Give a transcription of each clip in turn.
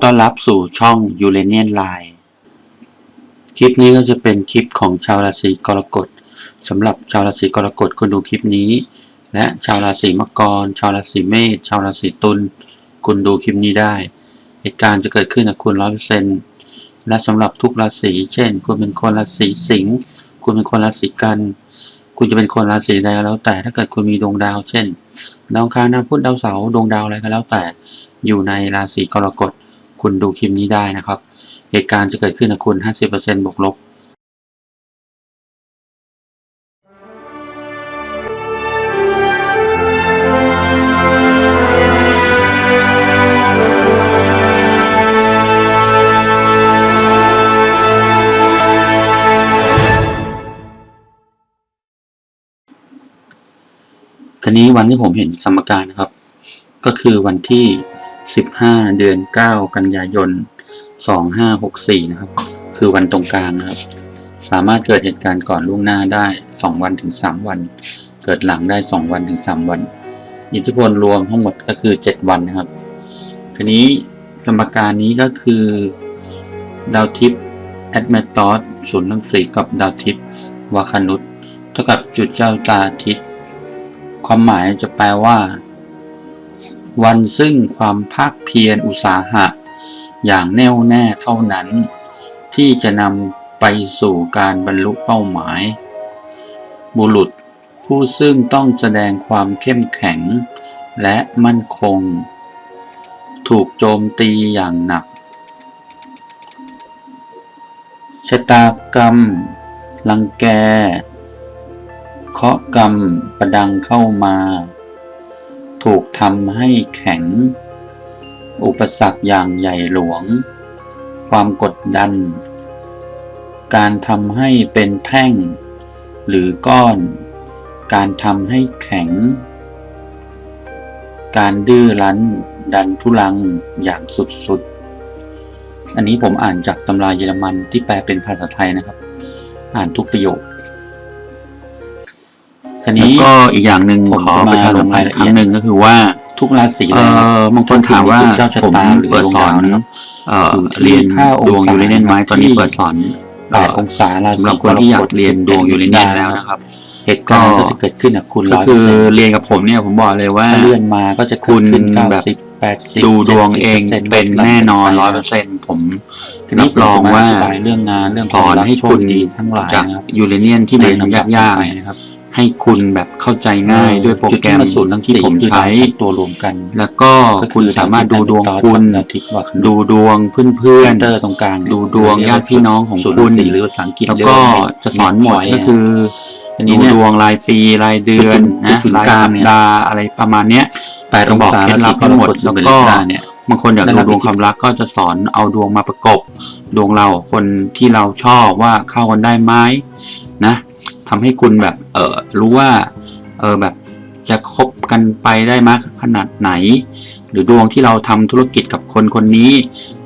ขอต้อนรับสู่ช่อง u r a n i a n Line คลิปนี้ก็จะเป็นคลิปของชาวราศีกรกฎสำหรับชาวราศีกรกฎคุณดูคลิปนี้ และชาวราศีมังกร ชาวราศีเมษชาวราศีตุลคุณดูคลิปนี้ได้ เหตุการณ์จะเกิดขึ้นกับคุณร้อยเปอร์เซ็นต์และสำหรับทุกราศีเช่น คุณเป็นคนราศีสิงห์คุณเป็นคนราศีกัน คุณจะเป็นคนราศีใดก็แล้ว แต่ถ้าเกิดคุณมีดวงดาว เช่น ดาวอังคารดาวพุธดาวเสาร์ดวงดาวอะไรก็แล้วแต่อยู่ในราศีกรกฎ คุณดูคลิปนี้ได้นะครับ เหตุการณ์จะเกิดขึ้นกับคุณ 50%บวกลบคราวนี้วันที่ผมเห็นสมการนะครับ ก็คือวันที่ 15 เดือน 9 กันยายน 2564 นะครับ คือวันตรงกลางนะครับ สามารถเกิดเหตุการณ์ก่อนล่วงหน้าได้ 2 วันถึง 3 วัน เกิดหลังได้ 2 วันถึง 3 วัน อิทธิพลรวมทั้งหมดก็คือ 7 วันนะครับ ทีนี้สมการนี้ก็คือดาวทิพย์แอดเมตอสศูนย์รังสี่กับดาวทิพย์วาคานุษเท่ากับจุดเจ้าตาอาทิตย์ความหมายจะแปลว่า วันซึ่งความภาคเพียรอุตสาหะ อย่างแน่วแน่เท่านั้น ที่จะนำไปสู่การบรรลุเป้าหมาย บุรุษผู้ซึ่งต้องแสดงความเข้มแข็ง และมั่นคง ถูกโจมตีอย่างหนักชะตากรรม ลังแกเคาะกรรม ประดังเข้ามา ถูกทำให้แข็ง อุปสรรคอย่างใหญ่หลวง ความกดดัน การทำให้เป็นแท่ง หรือก้อน การทำให้แข็ง การดื้อรั้น ดันทุลังอย่างสุดๆ อันนี้ผมอ่านจากตำราเยอรมันที่แปลเป็นภาษาไทยนะครับ อ่านทุกประโยค คันนี้ก็อีกอย่างหนึ่งผมขอจะประมาชาลสัมงพันรายธ์ละอีกเอีคยดรั้งหนึ่งก็คือว่าทุกราศีเอเลยนะครับอบางคนถามว่าเจ้าชะผมตาหรือเปิดสอนดวงดาวนะครับเอ่ออยู่ที่เรียนค่าองดวงศายูเรเนียนไว้ตอนนี้ที่เปิดสอนแปดองศาราศีสำหรับคนที่อยากเรียนดวงยูเรเนียนแล้วนะครับเหตุการณ์ก็จะเกิดขึ้นกับคุณก็ร้อยคืเปออร์เซ็นต์เรียนกับผมเนี่ยผมบอกเลยว่าถ้าเลื่อนมาก็จะคุณขึ้นเก้าแบบสิบแปดสิบดูดวงเอง70%เป็นแน่นอนลร้อยดเปลองร์เซ็นต์ผมทีนี้รับรองว่าผมจะมธิบยเรื่องงานเรื่องสอนให้โชคุณดีทั้งหลายจากนะครับยูเรเนียนที่มันยากๆไปเนี่ยนะครับ ให้คุณแบบเข้าใจง่ายด้วยโปรจุดแกรที่มมาศูนย์ทั้งที่สี่ผมคือใช้ดาวทั้งตัวรวมกัน แล้วก็ก็คุณสามารถดูดวงดาวคุณดาวทิพย์วาคานุดูดวงเพื่อนเตอร์ตรงกลางดูดวงญาติพี่น้องของศูนย์คุณสี่หรือภาษาอังกฤษแล้วเรียก็ว่าจะสอนหมด midpoint ก็คืออันดูนี้เนี่ยดวงรายปีรายเดือนจุนะดถึงรายกลางสัปเนี่ยดาห์อะไรประมาณเนี้ยแปดองศาจะบอกเคล็ดลับทั้งหมดแล้วก็เนี่ยบางคนอยากได้ดูรับดวงความรักก็จะสอนเอาดวงมาประกบ ดวงเราคนที่เราชอบว่าเข้ากันได้ไหมนะ ทำให้คุณแบบเออรู้ว่าเออแบบจะคบกันไปได้มากขนาดไหน หรือดวงที่เราทำธุรกิจกับคนคนนี้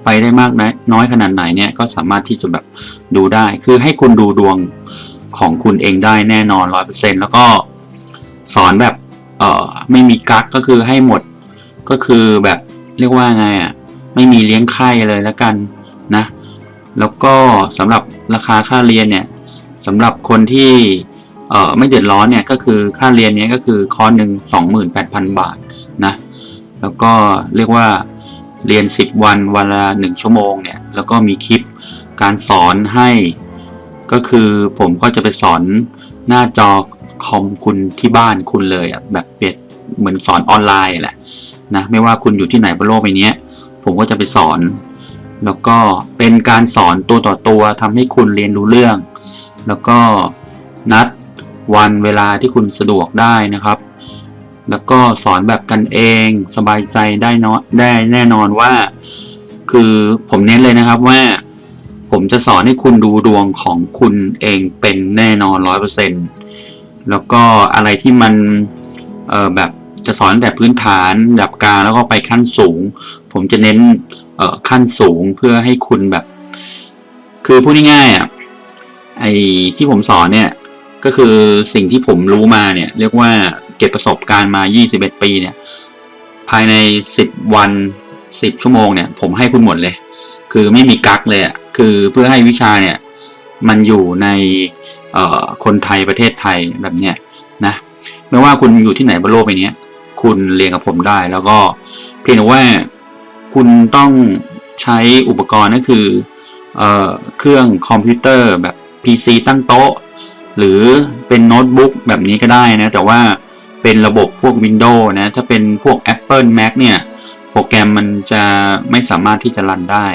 ไปได้มากน้อยขนาดไหนเนี่ยก็สามารถที่จะแบบดูได้ คือให้คุณดูดวงของคุณเองได้แน่นอนร้อยเปอร์เซ็นแล้วก็สอนแบบเออไม่มีกักก็คือให้หมดก็คือแบบเรียกว่าไงอะไม่มีเลี้ยงไข้เลยแล้วกันนะ แล้วก็สำหรับราคาค่าเรียนเนี่ย สำหรับคนที่เอ่อไม่เดือดร้อนเนี่ยก็คือค่าเรียนเนี้ยก็คือคอร์สหนึ่งสองหมื่นแปดพันบาทนะแล้วก็เรียกว่าเรียน 10 วันวันละ 1 ชั่วโมงเนี่ยแล้วก็มีคลิปการสอนให้ก็คือผมก็จะไปสอนหน้าจอคอมคุณที่บ้านคุณเลยอะแบบเปรียบเหมือนสอนออนไลน์แหละนะไม่ว่าคุณอยู่ที่ไหนบนโลกใบนี้ผมก็จะไปสอน แล้วก็เป็นการสอนตัวต่อตัวทำให้คุณเรียนรู้เรื่อง แล้วก็นัดวันเวลาที่คุณสะดวกได้นะครับ แล้วก็สอนแบบกันเองสบายใจได้เนาะได้แน่นอนว่า คือผมเน้นเลยนะครับว่า ผมจะสอนให้คุณดูดวงของคุณเองเป็นแน่นอนร้อยเปอร์เซ็นแล้วก็อะไรที่มันเออแบบจะสอนแบบพื้นฐานแบบกลางแล้วก็ไปขั้นสูง ผมจะเน้นเออขั้นสูงเพื่อให้คุณแบบ คือพูดง่ายๆอะ ไอที่ผมสอนเนี่ยก็คือสิ่งที่ผมรู้มาเนี่ย เรียกว่าเก็บประสบการณ์มา 21 ปีเนี่ย ภายใน 10 วันสิบชั่วโมงเนี่ย ผมให้คุณหมดเลย คือไม่มีกักเลยอะคือเพื่อให้วิชาเนี่ย มันอยู่ในเอ่อคนไทยประเทศไทยแบบเนี้ยนะไม่ว่าคุณอยู่ที่ไหนบนโลกใบนี้คุณเรียนกับผมได้ แล้วก็เพียงแต่ว่าคุณต้องใช้อุปกรณ์ก็คือเอ่อเครื่องคอมพิวเตอร์แบบ PC ตั้งโต๊ะ หรือเป็นโน้ตบุ๊กแบบนี้ก็ได้นะ แต่ว่าเป็นระบบพวก Windows นะ ถ้าเป็นพวก Apple Mac เนี่ย โปรแกรมมันจะไม่สามารถที่จะรันได้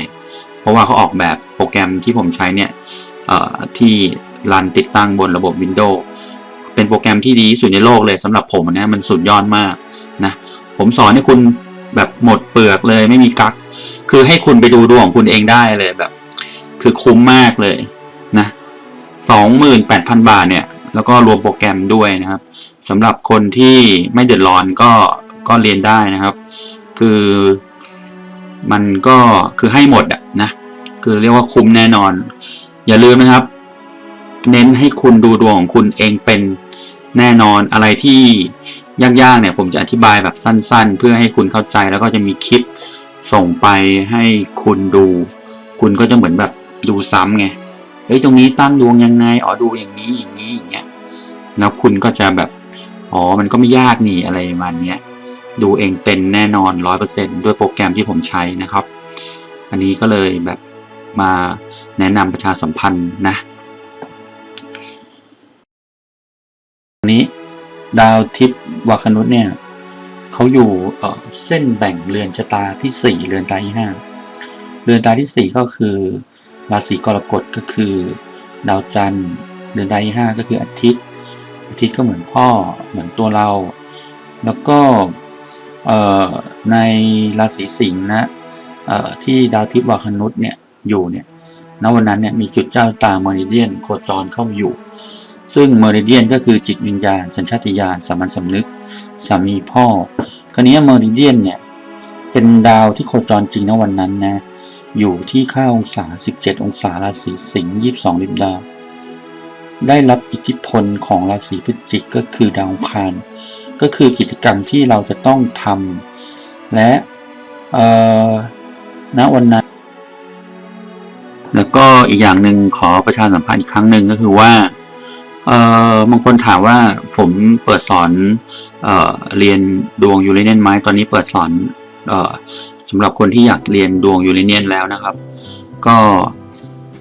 เพราะว่าเขาออกแบบโปรแกรมที่ผมใช้เนี่ยที่รันติดตั้งบนระบบ Windows เป็นโปรแกรมที่ดีที่สุดในโลกเลยสำหรับผมนะมันสุดยอดมากนะผมสอนให้คุณแบบหมดเปลือกเลยไม่มีกัก คือให้คุณไปดูดวงของคุณเองได้เลยแบบ คือคุ้มมากเลยนะ สองหมื่นแปดพันบาทเนี่ย แล้วก็รวมโปรแกรมด้วยนะครับสำหรับคนที่ไม่เดือดร้อนก็ก็เรียนได้นะครับ คือมันก็คือให้หมดอะนะ คือเรียกว่าคุ้มแน่นอน อย่าลืมนะครับ เน้นให้คุณดูดวงของคุณเองเป็นแน่นอนอะไรที่ยากๆเนี่ยผมจะอธิบายแบบสั้น ๆ เพื่อให้คุณเข้าใจแล้วก็จะมีคลิปส่งไปให้คุณดู คุณก็จะเหมือนแบบดูซ้ำไง เฮ้ยตรงนี้ตั้งดวงยังไงอ๋อดูอย่างนี้อย่างนี้อย่างเงี้ยแล้วคุณก็จะแบบอ๋อมันก็ไม่ยากนี่อะไรประมาณเนี้ยดูเองเป็นแน่นอนร้อยเปอร์เซ็นด้วยโปรแกรมที่ผมใช้นะครับ อันนี้ก็เลยแบบมาแนะนำประชาสัมพันธ์นะอันนี้ดาวทิพย์วาคนุษเนี่ยเขาอยู่เอ่อเส้นแบ่งเรือนชะตาที่สี่เรือนตาที่ห้าเรือนตาที่สี่ก็คือ ราศีกรกฎก็คือ ดาวจันทร์เรือนตาที่ห้าก็คืออาทิตย์ อาทิตย์ก็เหมือนพ่อเหมือนตัวเรา แล้วก็ในราศีสิงห์นะที่ดาวทิพย์วาคนุษเนี่ยอยู่เนี่ยณวันนั้นเนี่ยมีจุดเจ้าตาเมริเดียนโคจรเข้าอยู่ ซึ่งเมริเดียนก็คือจิตวิญญาณ สัญชาตญาณสามัญสำนึกสามีพ่อ คราวนี้เมริเดียนเนี่ยเป็นดาวที่โคจรจริงณวันนั้นนะ อยู่ที่ค่าองศา 17 องศาราศีสิงห์ 22ลิบดาว ได้รับอิทธิพลของราศีพฤศจิกก็คือดาวคารก็คือกิจกรรมที่เราจะต้องทำและณวันนั้น แล้วก็อีกอย่างหนึ่งขอประชาสัมพันธ์อีกครั้งหนึ่งก็คือว่าเออบางคนถามว่าผมเปิดสอนเออเรียนดวงยูเรเนียนไหมตอนนี้เปิดสอนเออ สำหรับคนที่อยากเรียนดวงยูเรเนียนแล้วนะครับ ก็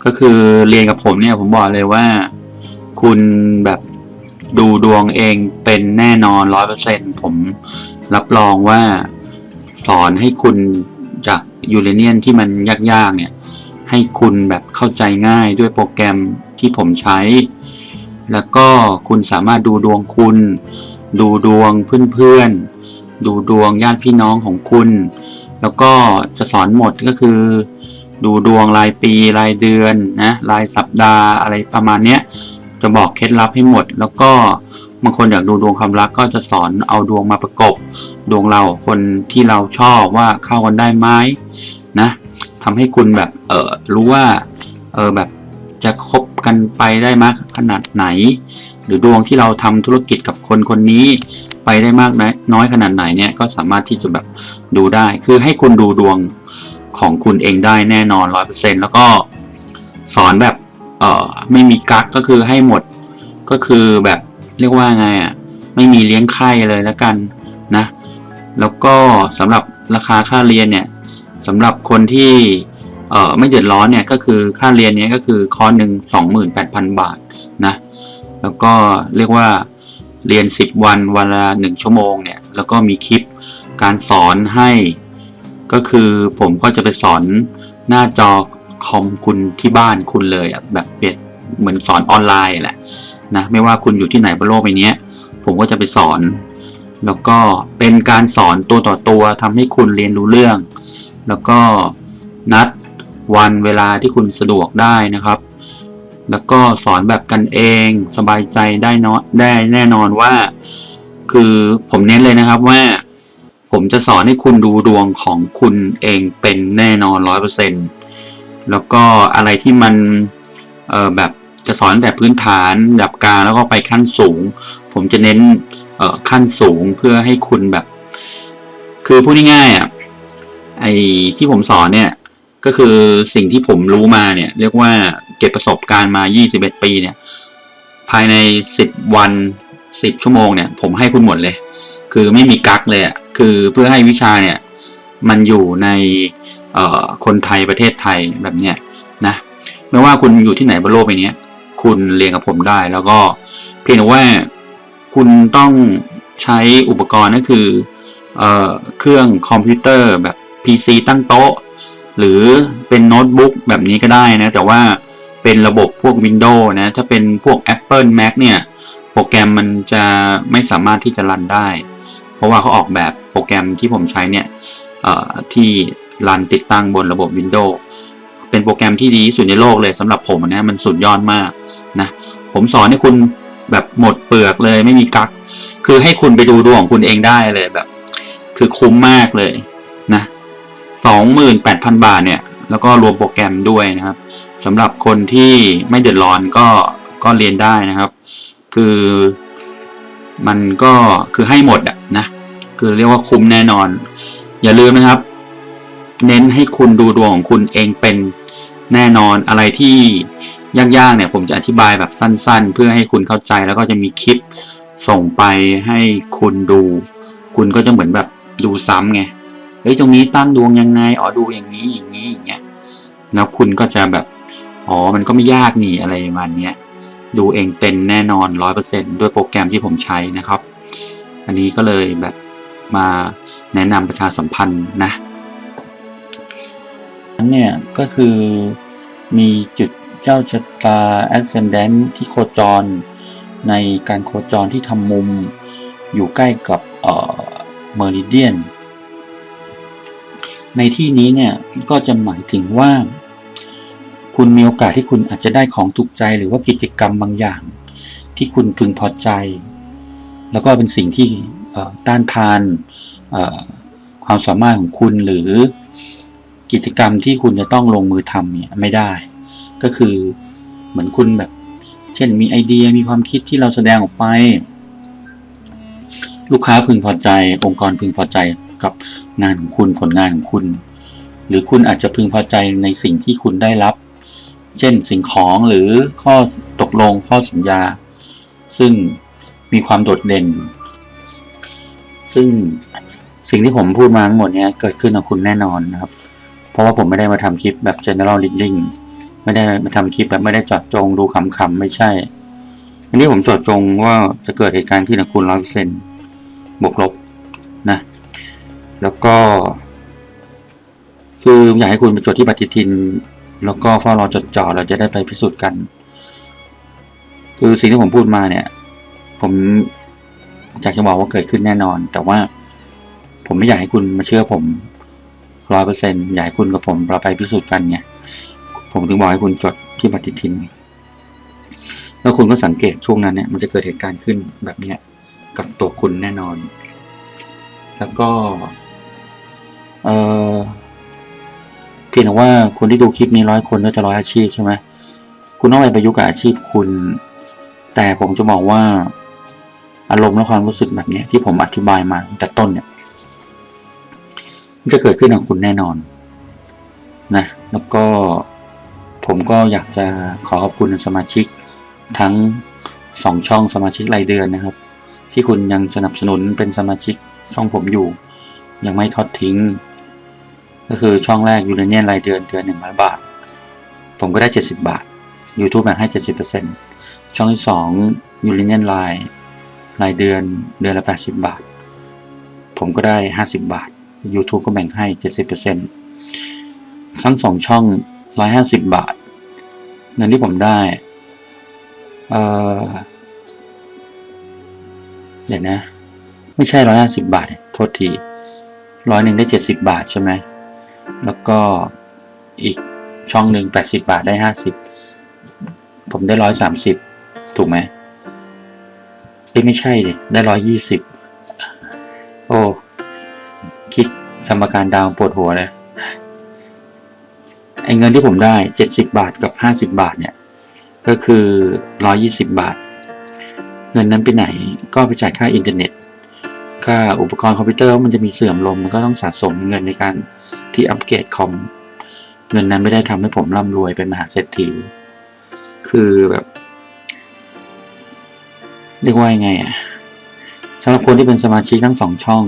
ก็คือเรียนกับผมเนี่ยผมบอกเลยว่า คุณแบบดูดวงเองเป็นแน่นอนร้อยเปอร์เซ็นผมรับรองว่าสอนให้คุณจากยูเรเนียนที่มันยากๆเนี่ย ให้คุณแบบเข้าใจง่ายด้วยโปรแกรมที่ผมใช้ แล้วก็คุณสามารถดูดวงคุณ ดูดวงเพื่อนๆ ดูดวงญาติพี่น้องของคุณ แล้วก็จะสอนหมดก็คือ ดูดวงรายปีรายเดือนนะรายสัปดาห์อะไรประมาณเนี้ยจะบอกเคล็ดลับให้หมด แล้วก็บางคนอยากดูดวงความรักก็จะสอนเอาดวงมาประกบ ดวงเราคนที่เราชอบว่าเข้ากันได้ไหมนะทำให้คุณแบบเออรู้ว่าเออแบบจะคบกันไปได้มากขนาดไหน หรือดวงที่เราทำธุรกิจกับคนคนนี้ ไปได้มากน้อยขนาดไหนเนี่ยก็สามารถที่จะแบบดูได้ คือให้คุณดูดวงของคุณเองได้แน่นอนร้อยเปอร์เซ็นแล้วก็สอนแบบเออไม่มีกักก็คือให้หมดก็คือแบบเรียกว่าไงอะไม่มีเลี้ยงไข้เลยแล้วกันนะ แล้วก็สำหรับราคาค่าเรียนเนี่ยสำหรับคนที่เออไม่เดือดร้อนเนี่ยก็คือค่าเรียนเนี้ยก็คือคอร์สหนึ่งสองหมื่นแปดพันบาทนะ แล้วก็เรียกว่า เรียนสิบวันวันละหนึ่งชั่วโมงเนี่ยแล้วก็มีคลิปการสอนให้ ก็คือผมก็จะไปสอนหน้าจอคอมคุณที่บ้านคุณเลยอะแบบเปรียบเหมือนสอนออนไลน์แหละนะไม่ว่าคุณอยู่ที่ไหนบนโลกใบนี้ผมก็จะไปสอน แล้วก็เป็นการสอนตัวต่อตัวทำให้คุณเรียนรู้เรื่อง แล้วก็นัดวันเวลาที่คุณสะดวกได้นะครับ แล้วก็สอนแบบกันเองสบายใจได้เนาะได้แน่นอนว่า คือผมเน้นเลยนะครับว่า ผมจะสอนให้คุณดูดวงของคุณเองเป็นแน่นอนร้อยเปอร์เซ็นแล้วก็อะไรที่มันเออแบบจะสอนแบบพื้นฐานระดับกลางแล้วก็ไปขั้นสูง ผมจะเน้นเออขั้นสูงเพื่อให้คุณแบบ คือพูดง่ายๆอะไอที่ผมสอนเนี่ยก็คือสิ่งที่ผมรู้มาเนี่ย เรียกว่า เก็บประสบการณ์มา 21 ปีเนี่ย ภายใน 10 วัน 10 ชั่วโมงเนี่ย ผมให้คุณหมดเลย คือไม่มีกักเลยอะ่ะคือเพื่อให้วิชาเนี่ย มันอยู่ในคนไทยประเทศไทยแบบเนี้ยนะ ไม่ว่าคุณอยู่ที่ไหนบนโลกใบนี้คุณเรียนกับผมได้ แล้วก็เพียงแต่ว่าคุณต้องใช้อุปกรณ์ก็คือเอเครื่องคอมพิวเตอร์แบบ PC ตั้งโต๊ะ หรือเป็นโน้ตบุ๊กแบบนี้ก็ได้นะ แต่ว่า เป็นระบบพวก Windows นะ ถ้าเป็นพวก Apple Mac เนี่ย โปรแกรมมันจะไม่สามารถที่จะรันได้ เพราะว่าเขาออกแบบโปรแกรมที่ผมใช้เนี่ยที่รันติดตั้งบนระบบ Windows เป็นโปรแกรมที่ดีที่สุดในโลกเลยสำหรับผมนะมันสุดยอดมากนะผมสอนให้คุณแบบหมดเปลือกเลยไม่มีกักคือให้คุณไปดูดวงของคุณเองได้เลยแบบ คือคุ้มมากเลยนะสองหมื่นแปดพันบาทเนี่ย แล้วก็รวมโปรแกรมด้วยนะครับ สำหรับคนที่ไม่เดือดร้อนก็ก็เรียนได้นะครับ คือมันก็คือให้หมดอะนะคือเรียกว่าคุ้มแน่นอน อย่าลืมนะครับ เน้นให้คุณดูดวงของคุณเองเป็นแน่นอนอะไรที่ยากๆเนี่ยผมจะอธิบายแบบสั้น ๆ เพื่อให้คุณเข้าใจแล้วก็จะมีคลิปส่งไปให้คุณดู คุณก็จะเหมือนแบบดูซ้ำไงเฮ้ยตรงนี้ตั้งดวงยังไงอ๋อดูอย่างนี้อย่างนี้อย่างเงี้ยแล้วคุณก็จะแบบ อ๋อ มันก็ไม่ยากนี่อะไรประมาณนี้ดูเองเป็นแน่นอนร้อยเปอร์เซ็นด้วยโปรแกรมที่ผมใช้นะครับ อันนี้ก็เลยแบบมาแนะนำประชาสัมพันธ์นะนั้นเนี่ยก็คือมีจุดเจ้าชะตา ascendant ที่โคจร ในการโคจรที่ทำมุมอยู่ใกล้กับเอ่อเมริเดียนในที่นี้เนี่ยก็จะหมายถึงว่า คุณมีโอกาสที่คุณอาจจะได้ของถูกใจหรือว่ากิจกรรมบางอย่าง ที่คุณพึงพอใจ แล้วก็เป็นสิ่งที่ต้านทานความสามารถของคุณหรือกิจกรรมที่คุณจะต้องลงมือทำเนี่ยไม่ได้ ก็คือเหมือนคุณแบบ เช่นมีไอเดียมีความคิดที่เราแสดงออกไป ลูกค้าพึงพอใจ องค์กรพึงพอใจกับงานของคุณผลงานของคุณ หรือคุณอาจจะพึงพอใจในสิ่งที่คุณได้รับ เช่นสิ่งของหรือข้อตกลงข้อสัญญา ซึ่งมีความโดดเด่น ซึ่งสิ่งที่ผมพูดมาทั้งหมดเนี้ยเกิดขึ้นกับคุณแน่นอนนะครับ เพราะว่าผมไม่ได้มาทำคลิปแบบ general reading ไม่ได้มาทำคลิปแบบไม่ได้จอดจงดูขำๆไม่ใช่ อันนี้ผมเจดจงว่าจะเกิดเหตุการณ์ขึ้นกับคุณร้อยเปอร์เซ็นต์บวกลบนะ แล้วก็ คืออยากให้คุณไปจดที่ปฏิทิน แล้วก็เฝ้ารอจดจ่อเราจะได้ไปพิสูจน์กัน คือสิ่งที่ผมพูดมาเนี่ย ผมอยากจะบอกว่าเกิดขึ้นแน่นอน แต่ว่าผมไม่อยากให้คุณมาเชื่อผมร้อยเปอร์เซ็นอยากให้คุณกับผมเราไปพิสูจน์กันไงผมถึงบอกให้คุณจดที่ปฏิทินแล้วคุณก็สังเกตช่วงนั้นเนี่ยมันจะเกิดเหตุการณ์ขึ้นแบบเนี้ยกับตัวคุณแน่นอน แล้วก็ เออ เพียงแต่ว่าคนที่ดูคลิปนี้ร้อยคนก็จะร้อยอาชีพใช่ไหมคุณต้องไปประยุกต์กับอาชีพคุณ แต่ผมจะบอกว่า อารมณ์และความรู้สึกแบบเนี้ยที่ผมอธิบายมาตั้งแต่ต้นเนี่ยมันจะเกิดขึ้นกับคุณแน่นอนนะแล้วก็ผมก็อยากจะขอขอบคุณสมาชิกทั้งสองช่องสมาชิกรายเดือนนะครับ ที่คุณยังสนับสนุนเป็นสมาชิกช่องผมอยู่ ยังไม่ทอดทิ้ง ก็คือช่องแรกยูเรเนียนรายเดือนเดือนหนึ่งร้อยบาท ผมก็ได้เจ็ดสิบาท YouTube แบ่งให้เจ็ดสิบเปอร์เซ็นช่องที่สองยูเรเนียนไลน์รายเดือนเดือนละแปดสิบาท ผมก็ได้ห้าสิบาท YouTube ก็แบ่งให้เจ็ดสิบเปอร์เซ็นทั้งสองช่องร้อยห้าสิบบาทเงินที่ผมได้เออเดี๋ยวนะ ไม่ใช่ร้อยห้าสิบบาท โทษทีร้อยหนึ่งได้เจ็ดสิบบาทใช่ไหม แล้วก็อีกช่องหนึ่งแปดสิบาทได้ห้าสิบผมได้ร้อยสามสิบถูกไหมเอ้ไม่ใช่ดิได้ร้อยยี่สิบโอ้ คิดสมการดาวปวดหัวเลยไอ้เงินที่ผมได้เจ็ดสิบาทกับห้าสิบาทเนี่ย ก็คือร้อยี่สิบาท เงินนั้นไปไหนก็ไปจ่ายค่าอินเทอร์เน็ต ค่าอุปกรณ์คอมพิวเตอร์มันจะมีเสื่อมลงมันก็ต้องสะสมเงินในการ ที่อัปเกรดคอม เงินนั้นไม่ได้ทำให้ผมร่ำรวยเป็นมหาเศรษฐี คือแบบเรียกว่ายังไงอะสำหรับคนที่เป็นสมาชิกทั้งสองช่อง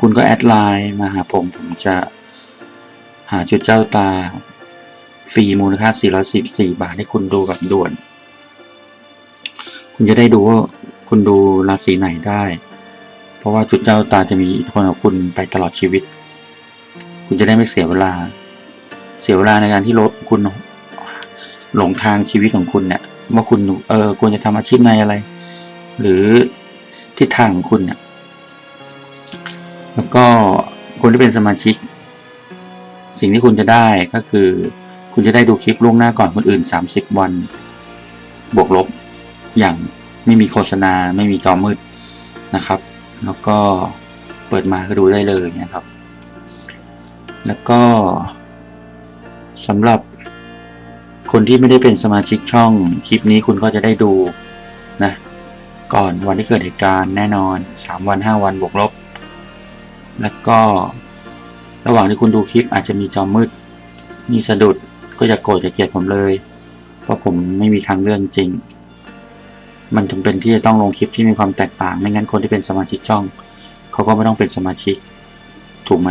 คุณก็แอดไลน์มาหาผม ผมจะหาจุดเจ้าตา ฟรีมูลค่า 414 บาทให้คุณดูแบบด่วน คุณจะได้ดูว่าคุณดูราศีไหนได้ เพราะว่าจุดเจ้าตาจะมีอิทธิพลกับคุณไปตลอดชีวิต คุณจะได้ไม่เสียเวลา เสียเวลาในการที่รถคุณหลงทางชีวิตของคุณเนี่ยว่าคุณเออควรจะทำอาชีพในอะไร หรือทิศทางของคุณเนี่ยแล้วก็คนที่เป็นสมาชิก สิ่งที่คุณจะได้ก็คือ คุณจะได้ดูคลิปล่วงหน้าก่อนคนอื่น 30 วัน บวกลบอย่างไม่มีโฆษณาไม่มีจอมืดนะครับ แล้วก็เปิดมาก็ดูได้เลยนะครับ แล้วก็สำหรับคนที่ไม่ได้เป็นสมาชิกช่องคลิปนี้คุณก็จะได้ดูนะก่อนวันที่เกิดเหตุการณ์แน่นอน 3 วัน 5 วันบวกลบ แล้วก็ระหว่างที่คุณดูคลิปอาจจะมีจอมืด มีสะดุดก็อย่าโกรธอย่าเกลียดผมเลย เพราะผมไม่มีทางเลื่อกจริง มันจำเป็นที่จะต้องลงคลิปที่มีความแตกต่าง ไม่งั้นคนที่เป็นสมาชิกช่อง เขาก็ไม่ต้องเป็นสมาชิก ถูกไหม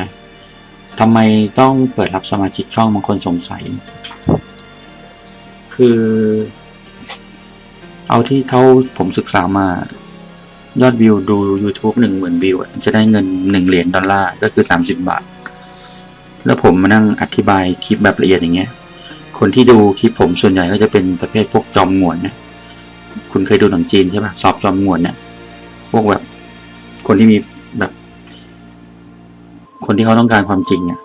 ทำไมต้องเปิดรับสมาชิกช่องบางคนสงสัย คือ เอาที่เท่าผมศึกษามายอดวิวดู YouTube หนึ่งหมื่นวิวจะได้เงินหนึ่งเหรียญดอลลาร์ก็คือสามสิบบาท แล้วผมมานั่งอธิบายคลิปแบบละเอียดอย่างเงี้ย คนที่ดูคลิปผมส่วนใหญ่ก็จะเป็นประเภทพวกจอมงวนนะคุณเคยดูหนังจีนใช่ปะสอบจอมงวนเนี่ยพวกแบบคนที่มี คนที่เขาต้องการความจริงอะ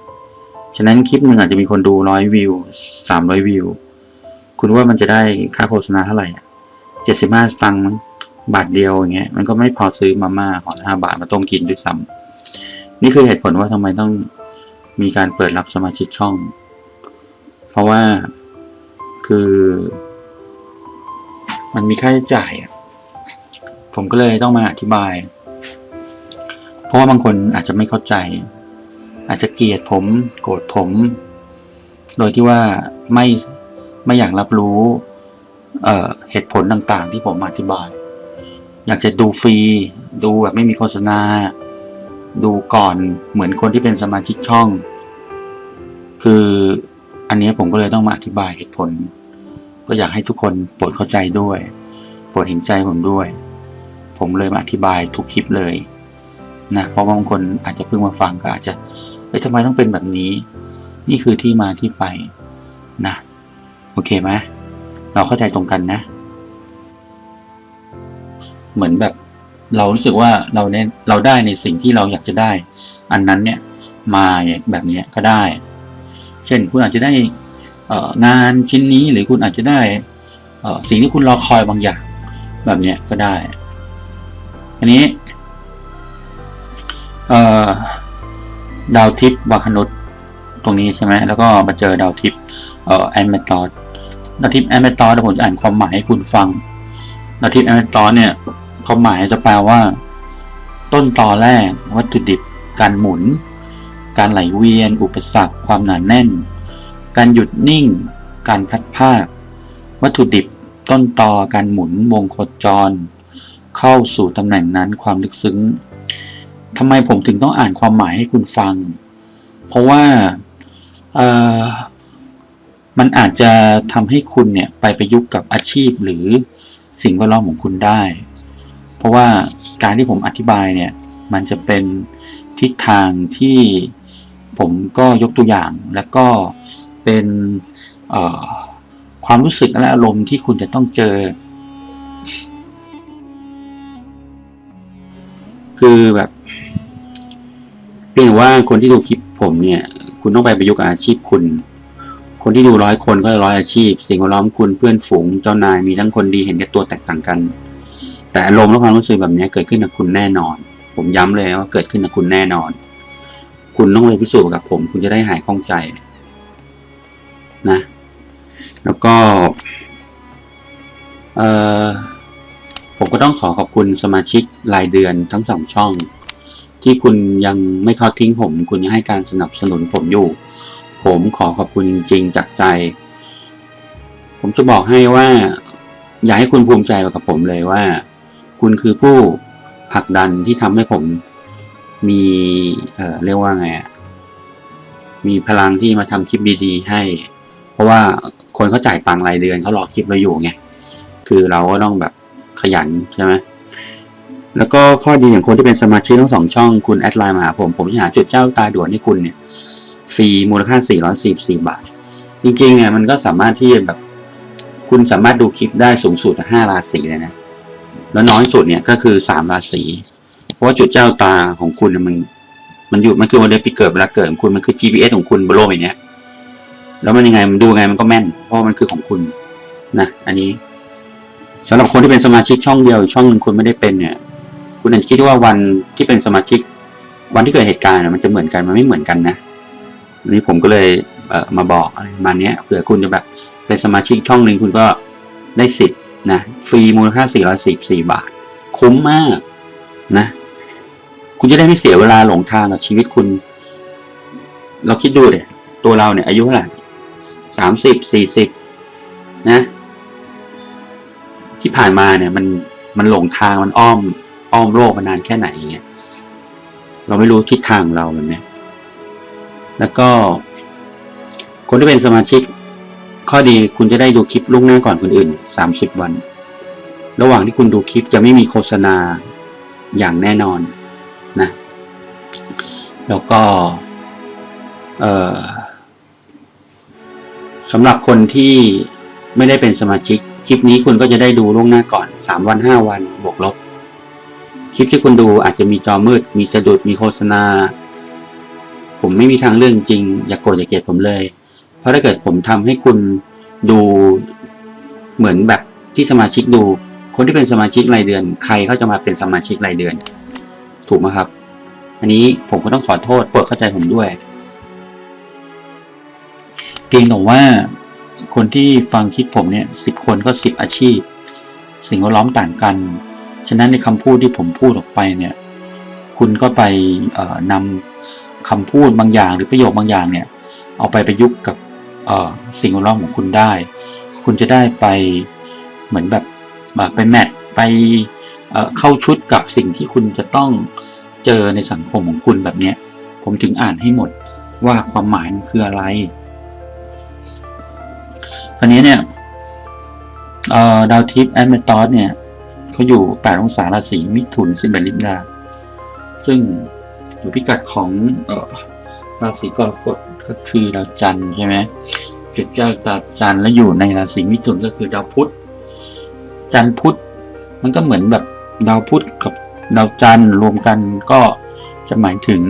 ฉะนั้นคลิปหนึ่งอาจจะมีคนดูร้อยวิวสามร้อยวิว คุณว่ามันจะได้ค่าโฆษณาเท่าไหร่เจ็ดสิบห้าสตังค์บาทเดียวอย่างเงี้ยมันก็ไม่พอซื้อมาม่าห่อห้าบาทมาต้มกินด้วยซ้ำนี่คือเหตุผลว่าทำไมต้องมีการเปิดรับสมาชิกช่อง เพราะว่าคือ มันมีค่าใช้จ่ายอะผมก็เลยต้องมาอธิบาย เพราะว่าบางคนอาจจะไม่เข้าใจ อาจจะเกลียดผม โกรธผม โดยที่ว่าไม่ไม่อยากรับรู้เเหตุผลต่างๆ ที่ผมอธิบาย อยากจะดูฟรี ดูแบบไม่มีโฆษณา ดูก่อนเหมือนคนที่เป็นสมาชิกช่อง คืออันนี้ผมก็เลยต้องมาอธิบายเหตุผล ก็อยากให้ทุกคนโปรดเข้าใจด้วยโปรดเห็นใจผมด้วย ผมเลยมาอธิบายทุกคลิปเลยนะเพราะบางคนอาจจะเพิ่งมาฟังก็อาจจะ เฮ้ยทำไมต้องเป็นแบบนี้ นี่คือที่มาที่ไปนะ โอเคไหมเราเข้าใจตรงกันนะ เหมือนแบบเรารู้สึกว่าเราเนี่ยเราได้ในสิ่งที่เราอยากจะได้ อันนั้นเนี่ยมาแบบเนี้ยก็ได้ เช่นคุณอาจจะได้เองานชิ้นนี้หรือคุณอาจจะได้เสิ่งที่คุณรอคอยบางอย่าง แบบเนี้ยก็ได้ อันนี้เอ่อ ดาวทิพย์วาคนุษตรงนี้ใช่ไหมแล้วก็มาเจอดาวทิพย์เอ่อแอนเมตอดดาวทิพย์แอนเมตอดผมจะอ่านความหมายให้คุณฟังดาวทิพย์แอนเมตอดเนี่ยความหมายจะแปลว่า ต้นตอแรก วัตถุดิบ การหมุน การไหลเวียน อุปสรรค ความหนาแน่น การหยุดนิ่ง การพัดภาค วัตถุดิบ ต้นตอการหมุนวงโคจร เข้าสู่ตำแหน่งนั้นความลึกซึ้ง ทำไมผมถึงต้องอ่านความหมายให้คุณฟัง เพราะว่าเออมันอาจจะทำให้คุณเนี่ยไปประยุกต์กับอาชีพหรือสิ่งแวดล้อมของคุณได้ เพราะว่าการที่ผมอธิบายเนี่ยมันจะเป็นทิศทางที่ผมก็ยกตัวอย่าง แล้วก็เป็นความรู้สึกและอารมณ์ที่คุณจะต้องเจอ คือแบบ พียงแต่ว่าคนที่ดูคลิปผมเนี่ย คุณต้องไปประยุกต์อาชีพคุณ คนที่ดูร้อยคนก็ร้อยอาชีพ สิ่งแวดล้อมคุณเพื่อนฝูงเจ้านายมีทั้งคนดีเห็นแก่ตัวแตกต่างกัน แต่อารมณ์และความรู้สึกแบบนี้เกิดขึ้นกับคุณแน่นอน ผมย้ำเลยว่าเกิดขึ้นกับคุณแน่นอน คุณต้องไปพิสูจน์กับผม คุณจะได้หายข้องใจนะ แล้วก็เออผมก็ต้องขอขอบคุณสมาชิกรายเดือนทั้งสองช่อง ที่คุณยังไม่ทอดทิ้งผม คุณยังให้การสนับสนุนผมอยู่ ผมขอขอบคุณจริงจากใจ ผมจะบอกให้ว่า อยากให้คุณภูมิใจกับผมเลยว่า คุณคือผู้ผลักดันที่ทำให้ผมมีเอ่อเรียกว่าไงมีพลังที่มาทำคลิปดีๆให้ เพราะว่าคนเขาจ่ายตังรายเดือนเขารอคลิปเราอยู่ไงคือเราก็ต้องแบบขยันใช่ไหม แล้วก็ข้อดีอย่างคนที่เป็นสมาชิกทั้งสองช่องคุณแอดไลน์มาหาผม ผมจะหาจุดเจ้าตาด่วนให้คุณเนี่ยฟรีมูลค่า 444 บาท จริงๆเนี่ยมันก็สามารถที่แบบคุณสามารถดูคลิปได้สูงสุด 5 ราศีเลยนะ แล้วน้อยสุดเนี่ยก็คือ 3 ราศีเพราะว่าจุดเจ้าตาของคุณมันมันอยู่มันคือวันเดือนปีเกิดเวลาเกิดของคุณมันคือ GPS ของคุณบนโลกใบเนี้ยแล้วมันยังไงมันดูไงมันก็แม่น เพราะมันคือของคุณนะอันนี้สำหรับคนที่เป็นสมาชิกช่องเดียวช่องหนึ่งคุณไม่ได้เป็นเนี่ย คุณอาจจะคิดว่าวันที่เป็นสมาชิก วันที่เกิดเหตุการณ์มันจะเหมือนกันมันไม่เหมือนกันนะอันนี้ผมก็เลยเมาบอกอะไรมาเนี้ยเผื่อคุณจะแบบเป็นสมาชิกช่องหนึ่งคุณก็ได้สิทธิ์นะฟรีมูลค่า 444 บาท คุ้มมากนะ คุณจะได้ไม่เสียเวลาหลงทางกับชีวิตคุณ เราคิดดูเดี๋ยตัวเราเนี่ยอายุเท่าไหร่สามสิบสี่สิบนะ ที่ผ่านมาเนี่ยมันมันหลงทางมันอ้อม อ้อมโลกมานานแค่ไหนอย่างเงี้ยเราไม่รู้ทิศทางเราแบบเนี้ยแล้วก็ คนที่เป็นสมาชิก ข้อดีคุณจะได้ดูคลิปล่วงหน้าก่อนคนอื่นสามสิบวัน ระหว่างที่คุณดูคลิปจะไม่มีโฆษณาอย่างแน่นอนนะ แล้วก็เออสำหรับคนที่ไม่ได้เป็นสมาชิก คลิปนี้คุณก็จะได้ดูล่วงหน้าก่อนสามวันห้าวัน บวกลบ คลิปที่คุณดูอาจจะมีจอมืด มีสะดุด มีโฆษณา ผมไม่มีทางเรื่องจริง อย่ากโกรธอย่าเกลียดผมเลย เพราะถ้าเกิดผมทำให้คุณดูเหมือนแบบที่สมาชิกดู คนที่เป็นสมาชิกรายเดือน ใครเขาจะมาเป็นสมาชิกรายเดือน ถูกไหมครับ อันนี้ผมก็ต้องขอโทษโปรดเข้าใจผมด้วยเพียงแต่ว่าคนที่ฟังคลิปผมเนี่ยสิบคนก็สิบอาชีพ สิ่งแวดล้อมต่างกัน ฉะนั้นในคำพูดที่ผมพูดออกไปเนี่ย คุณก็ไปนำคำพูดบางอย่างหรือประโยคบางอย่างเนี่ย เอาไปประยุกต์กับสิ่งแวดล้อมของคุณได้ คุณจะได้ไปเหมือนแบบไปแมทไปเข้าชุดกับสิ่งที่คุณจะต้องเจอในสังคมของคุณแบบเนี้ย ผมถึงอ่านให้หมดว่าความหมายมันคืออะไรคราวนี้เนี่ยดาวทิพย์แอนเมตอสเนี่ย เขาอยู่ 8 องศาราศีมิถุนสิบเอ็ดลิบดา ซึ่งอยู่พิกัดของเออราศีกรกฎก็คือดาวจันทร์ใช่ไหมจุดเจ้าดาวจันทร์แล้วอยู่ในราศีมิถุนก็คือดาวพุธจันทร์พุธมันก็เหมือนแบบดาวพุธกับดาวจันทร์รวมกันก็จะหมายถึง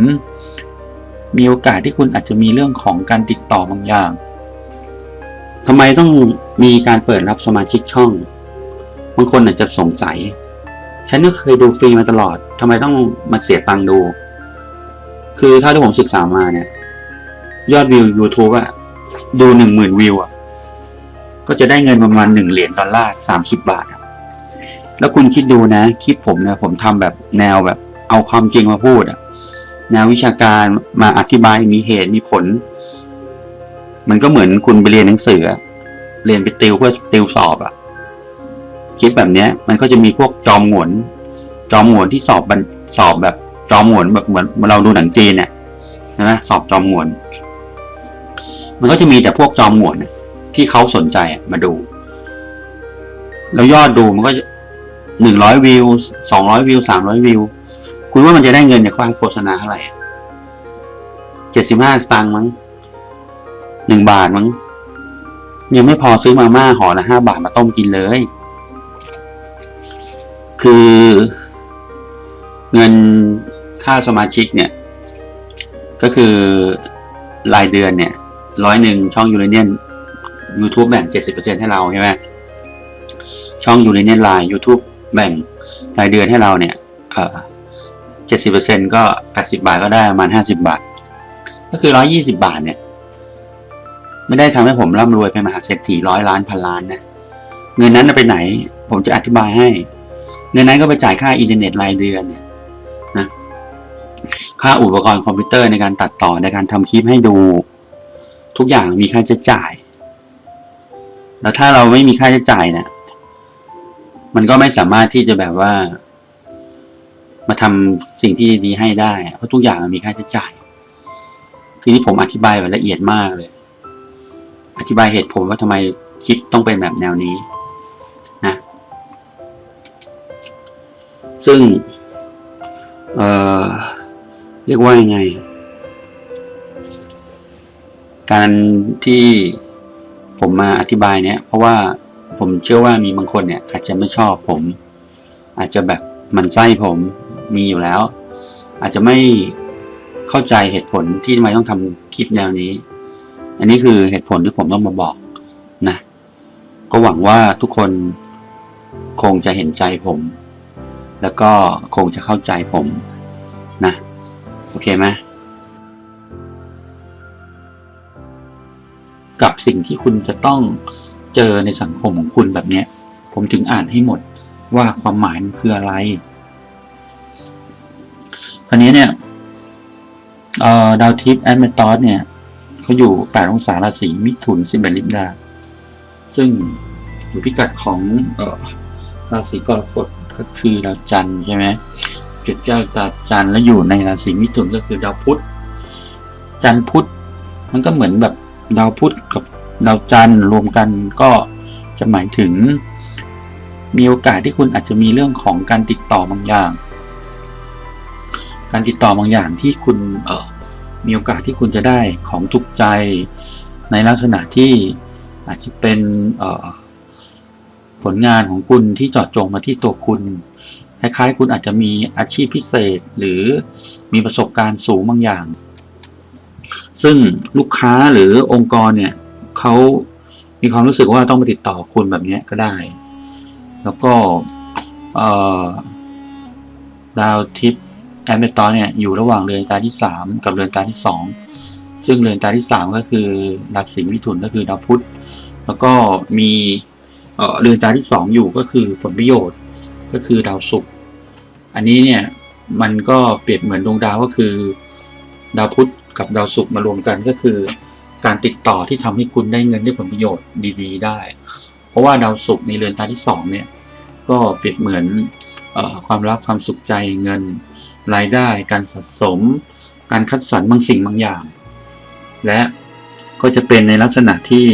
มีโอกาสที่คุณอาจจะมีเรื่องของการติดต่อบางอย่างทำไมต้องมีการเปิดรับสมาชิกช่อง บางคนอาจจะสงสัย ฉันก็เคยดูฟรีมาตลอดทำไมต้องมาเสียตังค์ดู คือถ้าที่ผมศึกษามาเนี่ย ยอดวิว YouTube อะดูหนึ่งหมื่นวิวอะก็จะได้เงินประมาณหนึ่งเหรียญดอลลาร์สามสิบบาทอะแล้วคุณคิดดูนะ คลิปผมเนี่ยผมทำแบบแนวแบบ เอาความจริงมาพูดอะแนววิชาการมาอธิบายมีเหตุมีผล มันก็เหมือนคุณไปเรียนหนังสือ เรียนไปติวเพื่อติวสอบอะ คลิปแบบเนี้ย มันก็จะมีพวกจอมหงวนจอมหงวนที่สอบสอบแบบจอมหงวนแบบเหมือนเราดูหนังจีนเนี่ยนะสอบจอมหงวนมันก็จะมีแต่พวกจอมหงวนที่เขาสนใจมาดู แล้วยอดดูมันก็หนึ่งร้อยวิวสองร้อยวิวสามร้อยวิว คุณว่ามันจะได้เงินจากการโฆษณาเท่าไหร่เจ็ดสิบห้าสตางค์มั้งหนึ่งบาทมั้งยังไม่พอซื้อมาม่าห่อละห้าบาทมาต้มกินเลย คือเงินค่าสมาชิกเนี่ย ก็คือรายเดือนเนี่ยร้อยหนึ่งช่องยูเรเนียน YouTube แบ่งเจ็ดสิบเปอร์เซ็นให้เราใช่ไหมช่องยูเรเนียนไลน์ YouTube แบ่งรายเดือนให้เราเนี่ยเอ่อเจ็ดสิบเปอร์เซ็นก็แปดสิบาทก็ได้ประมาณห้าสิบาท ก็คือร้อยี่สิบาทเนี่ย ไม่ได้ทำให้ผมร่ำรวยเป็นมหาเศรษฐีร้อยล้านพันล้านนะ เงินนั้นไปไหน ผมจะอธิบายให้ เงินนั้นก็ไปจ่ายค่าอินเทอร์เน็ตรายเดือนเนี่ยนะค่าอุปกรณ์คอมพิวเตอร์ในการตัดต่อในการทำคลิปให้ดู ทุกอย่างมีค่าใช้จ่าย แล้วถ้าเราไม่มีค่าใช้จ่ายเนี่ยมันก็ไม่สามารถที่จะแบบว่า มาทำสิ่งที่ดีให้ได้ เพราะทุกอย่างมันมีค่าใช้จ่ายคือที่ผมอธิบายแบบละเอียดมากเลย อธิบายเหตุผลว่าทำไมคลิปต้องเป็นแบบแนวนี้ ซึ่งเเรียกว่ายังไง การที่ผมมาอธิบายเนี่ยเพราะว่าผมเชื่อว่ามีบางคนเนี่ย อาจจะไม่ชอบผม อาจจะแบบมันไส้ผมมีอยู่แล้ว อาจจะไม่เข้าใจเหตุผลที่ทำไมต้องทำคลิปแนวนี้ อันนี้คือเหตุผลที่ผมต้องมาบอกนะ ก็หวังว่าทุกคนคงจะเห็นใจผม แล้วก็คงจะเข้าใจผมนะ โอเคไหมกับสิ่งที่คุณจะต้องเจอในสังคมของคุณแบบเนี้ย ผมถึงอ่านให้หมดว่าความหมายมันคืออะไรคราวนี้เนี่ยดาวทิพย์แอดเมตอสเนี่ยเขาอยู่ 8 องศาราศีมิถุน11ลิบดา ซึ่งอยู่พิกัดของออราศีกรกฎ ก็คือดาวจันทร์ใช่ไหมจุดเจ้าดาวจันทร์แล้วอยู่ในราศีมิถุนก็คือดาวพุธจันทร์พุธมันก็เหมือนแบบดาวพุธกับดาวจันทร์รวมกันก็จะหมายถึง มีโอกาสที่คุณอาจจะมีเรื่องของการติดต่อบางอย่าง การติดต่อบางอย่างที่คุณเออมีโอกาสที่คุณจะได้ของถูกใจในลักษณะที่อาจจะเป็นเออ ผลงานของคุณที่จาะจงมาที่ตัวคุณ คล้ายๆ คุณอาจจะมีอาชีพพิเศษหรือมีประสบการณ์สูงบางอย่าง ซึ่งลูกค้าหรือองค์กรเนี่ยเขามีความรู้สึกว่าต้องมาติดต่อคุณแบบนี้ก็ได้ แล้วก็ดาวทิพย์แอมเบตอเนี่ยอยู่ระหว่างเรือนตาที่สามกับเรือนตาที่สองซึ่งเรือนตาที่สามก็คือราศีมิถุนก็คือดาวพุธ แล้วก็มี เรือนตาที่สองอยู่ก็คือผลประโยชน์ก็คือดาวศุกร์อันนี้เนี่ยมันก็เปรียบเหมือนดวงดาวก็คือ ดาวพุธกับดาวศุกร์มารวมกันก็คือ การติดต่อที่ทำให้คุณได้เงินได้ผลประโยชน์ดี ๆ ได้ เพราะว่าดาวศุกร์ในเรือนตาที่สองเนี่ยก็เปรียบเหมือนอความรักความสุขใจเงินรายได้ การสะสม การคัดสรรบางสิ่งบางอย่าง และก็จะเป็นในลักษณะที่